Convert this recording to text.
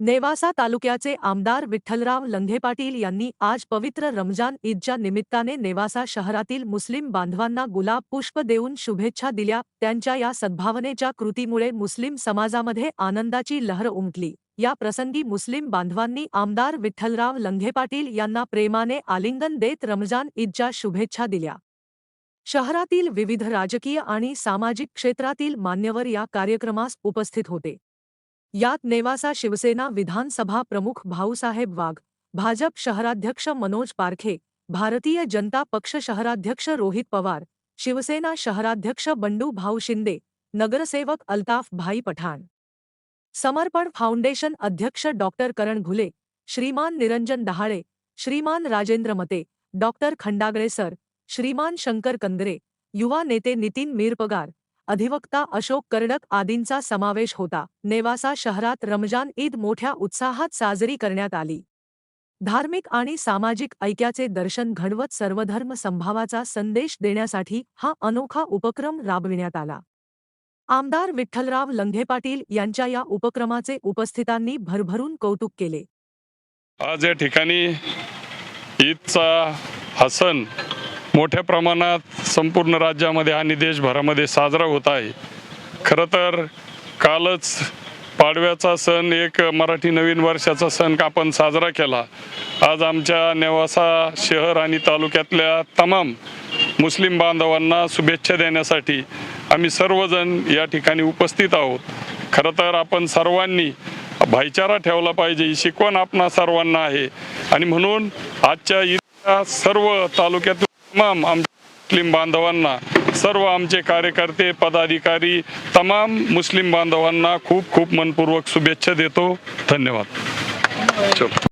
नेवासा तालुक्याचे आमदार विठ्ठलराव लंघे पाटील यांनी आज पवित्र रमजान ईदच्या निमित्ताने नेवासा शहरातील मुस्लिम बांधवांना गुलाब पुष्प देऊन शुभेच्छा दिल्या. त्यांच्या या सद्भावनेच्या कृतीमुळे मुस्लिम समाजामध्ये आनंदाची लहर उमटली. या प्रसंगी मुस्लिम बांधवांनी आमदार विठ्ठलराव लंघे पाटील यांना प्रेमाने आलिंगन देत रमजान ईदच्या शुभेच्छा दिल्या. शहरातील विविध राजकीय आणि सामाजिक क्षेत्रातील मान्यवर या कार्यक्रमास उपस्थित होते. यात नेवासा शिवसेना विधानसभा प्रमुख भाऊसाहेब वाघ, भाजप शहराध्यक्ष मनोज पारखे, भारतीय जनता पक्ष शहराध्यक्ष रोहित पवार, शिवसेना शहराध्यक्ष बंडू भाऊ शिंदे, नगरसेवक अल्ताफ भाई पठाण. समर्पण फाउंडेशन अध्यक्ष डॉक्टर करण घुले, श्रीमान निरंजन डहाळे, श्रीमान राजेंद्र मते डॉक्टर खंडागळे सर, श्रीमान शंकर कंदरे, युवा नेते नितीन मिरपगार अधिवक्ता अशोक कर्डक आदींचा समावेश होता. नेवासा शहरात रमजान ईद मोठ्या उत्साहात साजरी करण्यात आली. धार्मिक आणि सामाजिक ऐक्याचे दर्शन घडवत सर्वधर्म संभावाचा संदेश देण्यासाठी हा अनोखा उपक्रम राबविण्यात आला. आमदार विठ्ठलराव लंघे पाटील यांच्या या उपक्रमाचे उपस्थितांनी भरभरून कौतुक केले. आज या ठिकाणी ईदचा हा सण मोठ्या प्रमाणात संपूर्ण राज्यामध्ये आणि देशभरामध्ये साजरा होत आहे. खरं तर कालच पाडव्याचा सण एक मराठी नवीन वर्षाचा सण आपण साजरा केला. आज आमच्या नेवासा शहर आणि तालुक्यातल्या तमाम मुस्लिम बांधवांना शुभेच्छा देण्यासाठी आम्ही सर्वजण या ठिकाणी उपस्थित आहोत. खरं तर आपण सर्वांनी भाईचारा ठेवला पाहिजे ही शिकवण आपणा सर्वांना आहे. आणि म्हणून आजच्या ईदच्या सर्व तालुक्यातील तमाम आमच्या मुस्लिम बांधवांना सर्व आमचे कार्यकर्ते पदाधिकारी तमाम मुस्लिम बांधवांना खूप खूप मनपूर्वक शुभेच्छा देतो. धन्यवाद.